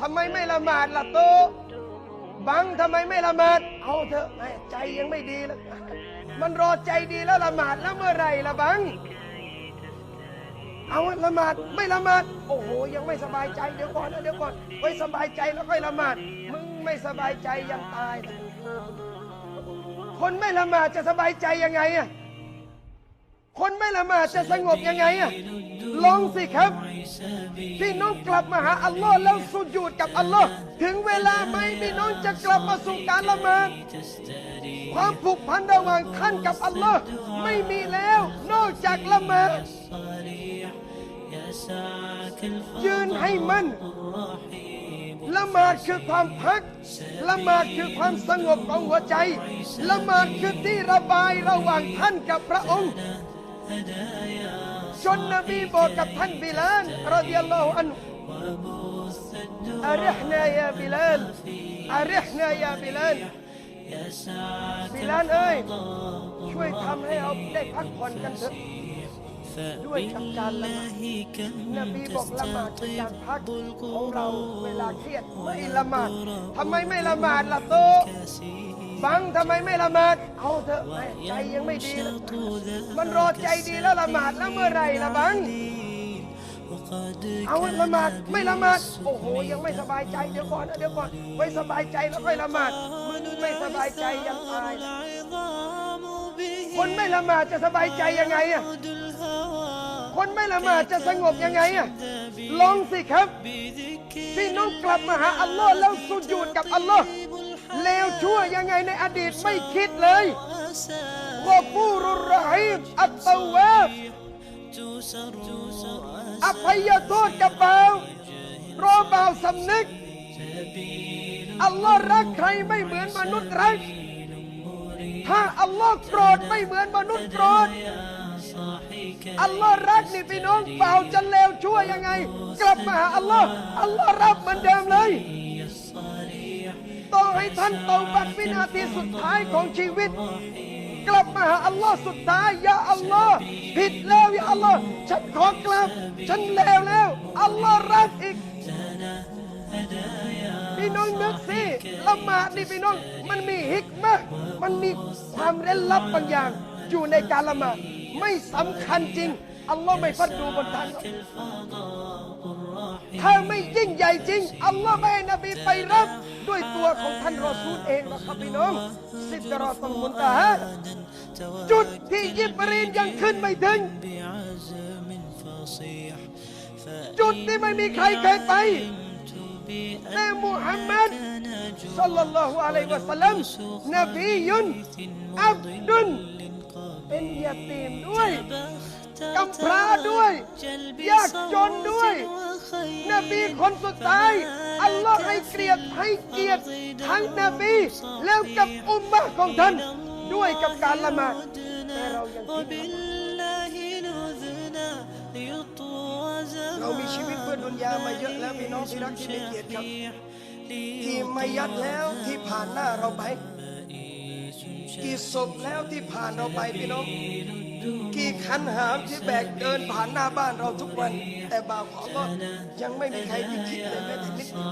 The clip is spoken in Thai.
ทำไมไม่ละหมาดล่ะโตบังทำไมไม่ละหมาด เอาเถอะแม่ใจยังไม่ดีแล้วมันรอใจดีแล้วละหมาดแล้วเมื่อไหรละบัง เอาละหมาดไม่ละหมาด โอ้โห ยังไม่สบายใจเดี๋ยวก่อนนะเดี๋ยวก่อนไว้สบายใจแล้วค่อยละหมาด มึงไม่สบายใจยังตาย คนไม่ละหมาดจะสบายใจยังไงอะ คนไม่ละหมาดจะสงบยังไงอะลองสิครับพี่น้องกลับมาหาอัลลอฮ์แล้วสุญูดกับอัลลอฮ์ถึงเวลาไหมพี่น้องจะกลับมาสู่การละหมาดความผูกพันระหว่างท่านกับอัลลอฮ์ไม่มีแล้ว นอกจากละหมาดยืนให้มันละหมาดคือความพัก ละหมาดคือความสงบของหัวใจ ละหมาดคือที่ระบายระหว่างท่านกับพระองค์ จนนบีบอกกับท่านบิลานรดิยัลลอฮุอันอาริฮนายาบิลานอาริฮนายาบิลานบิลานเอ้ยช่วยทำให้เราได้พักผ่อนกันเถอะด้วยกับการละหมาดนบีบอกละหมาดเป็นการพักของเราเวลาเครียดไม่ละหมาดทำไมไม่ละหมาดล่ะโต บังทำไมไม่ละหมาด เอาเถอะแม่ใจยังไม่ดีแล้วมันรอใจดีแล้วละหมาดแล้วเมื่อไหรละบัง เอาละหมาดไม่ละหมาด โอ้โหยังไม่สบายใจเดี๋ยวก่อนนะเดี๋ยวก่อนไว้สบายใจแล้วค่อยละหมาดมึงไม่สบายใจยังตายนะคนไม่ละหมาดจะสบายใจยังไงอะคนไม่ละหมาดจะสงบยังไงอะลองสิครับพี่น้องกลับมาหาอัลลอฮ์แล้วสุญูดกับอัลลอฮ์ เลวชั่วยังไงในอดีตไม่คิดเลยกอฟูรุรรหีมอัตตาวาบอภัยโทษกับเบารอเบาสำนึก อัลลอฮ์รักใครไม่เหมือนมนุษย์รัก ถ้าอัลลอฮ์โกรธไม่เหมือนมนุษย์โกรธอัลลอฮ์รักนี่พี่น้องเปล่าจะเลวชั่วยังไง กลับมาหาอัลลอฮ์อัลลอฮ์รับเหมือนเดิมเลย ต้องให้ท่านเตาบัดวินาทีสุดท้ายของชีวิต กลับมาหาอัลลอฮ์สุดท้ายยาอัลลอฮ์ผิดแล้วยาอัลลอฮ์ฉันขอกลับ ฉันเลวแล้ว อัลลอฮ์รักอีกพี่น้องนึกสิละหมาดนี่พี่น้องมันมีฮิกมะมันมีความเร้นลับบางอย่าง อยู่ในการละหมาดไม่สำคัญจริง อัลลอฮ์ไม่พัดดูบนท่านหรอกถ้าไม่ยิ่งใหญ่จริง อัลลอฮ์ไม่ให้นบีไปรับด้วยตัวของท่านรอซูลเองหรอกครับพี่น้องสิดรอตัลมุนตะฮะจุดที่ยิบรีนยังขึ้นไม่ถึง จุดที่ไม่มีใครเคยไปแต่มุฮัมมัดสัลลัลลอฮุอะลัยฮิวะสัลลัมนบียุนอับดุลเป็นยาตีมด้วย กำพร้าด้วยยากจนด้วย นบีคนสุดท้าย อัลลอฮ์ให้เกียรติให้เกียรติทั้งนบีแล้วกับอุมมะของท่านด้วยกับการละหมาดแต่เรายังคิดเรามีชีวิตเพื่อดุนยามาเยอะแล้วพี่น้องที่รักที่ไม่เกียรติครับที่ไม่ยัดแล้วที่ผ่านหน้าเราไป กี่ศพแล้วที่ผ่านเราไปพี่น้อง กี่คันหามที่แบกเดินผ่านหน้าบ้านเราทุกวัน แต่บ่าวขอก็ยังไม่มีใครที่คิดเลยแม้แต่นิดเดียว